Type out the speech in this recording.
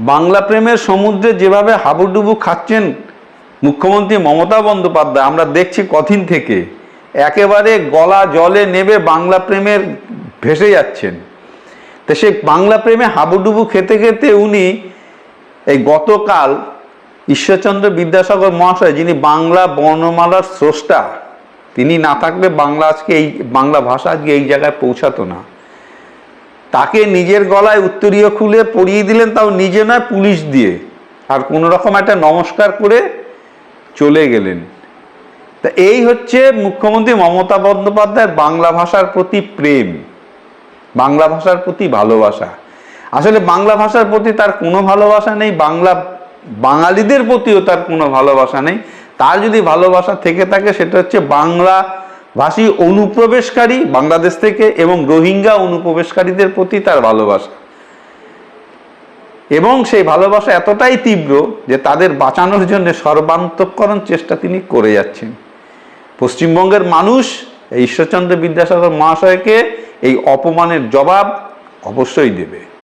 বাংলা প্রেমের সমুদ্রে যেভাবে হাবুডুবু খাচ্ছেন মুখ্যমন্ত্রী মমতা বন্দ্যোপাধ্যায়, আমরা দেখছি কঠিন থেকে একেবারে গলা জলে নেবে বাংলা প্রেমের ভেসে যাচ্ছেন। তো সেই বাংলা প্রেমে হাবুডুবু খেতে খেতে উনি এই গতকাল ঈশ্বরচন্দ্র বিদ্যাসাগর মহাশয়, যিনি বাংলা বর্ণমালার স্রষ্টা, তিনি না থাকলে বাংলা আজকে এই, বাংলা ভাষা আজকে এই জায়গায় পৌঁছাতো না। তাকে নিজের গলায় উত্তরীয় খুলে পরিয়ে দিলেন, তাও নিজে নয়, পুলিশ দিয়ে। আর কোনো রকম একটা নমস্কার করে চলে গেলেন। তা এই হচ্ছে মুখ্যমন্ত্রী মমতা বন্দ্যোপাধ্যায়ের বাংলা ভাষার প্রতি প্রেম, বাংলা ভাষার প্রতি ভালোবাসা। আসলে বাংলা ভাষার প্রতি তার কোনো ভালোবাসা নেই, বাংলা বাঙালিদের প্রতিও তার কোনো ভালোবাসা নেই। তার যদি ভালোবাসা থেকে থাকে, সেটা হচ্ছে বাংলা ভাষী অনুপ্রবেশকারী বাংলাদেশ থেকে এবং রোহিঙ্গা অনুপ্রবেশকারীদের প্রতি তার ভালোবাসা। এবং সেই ভালোবাসা এতটাই তীব্র যে তাদের বাঁচানোর জন্য সর্বান্তকরণ চেষ্টা তিনি করে যাচ্ছেন। পশ্চিমবঙ্গের মানুষ ঈশ্বরচন্দ্র বিদ্যাসাগর মহাশয়কে এই অপমানের জবাব অবশ্যই দেবে।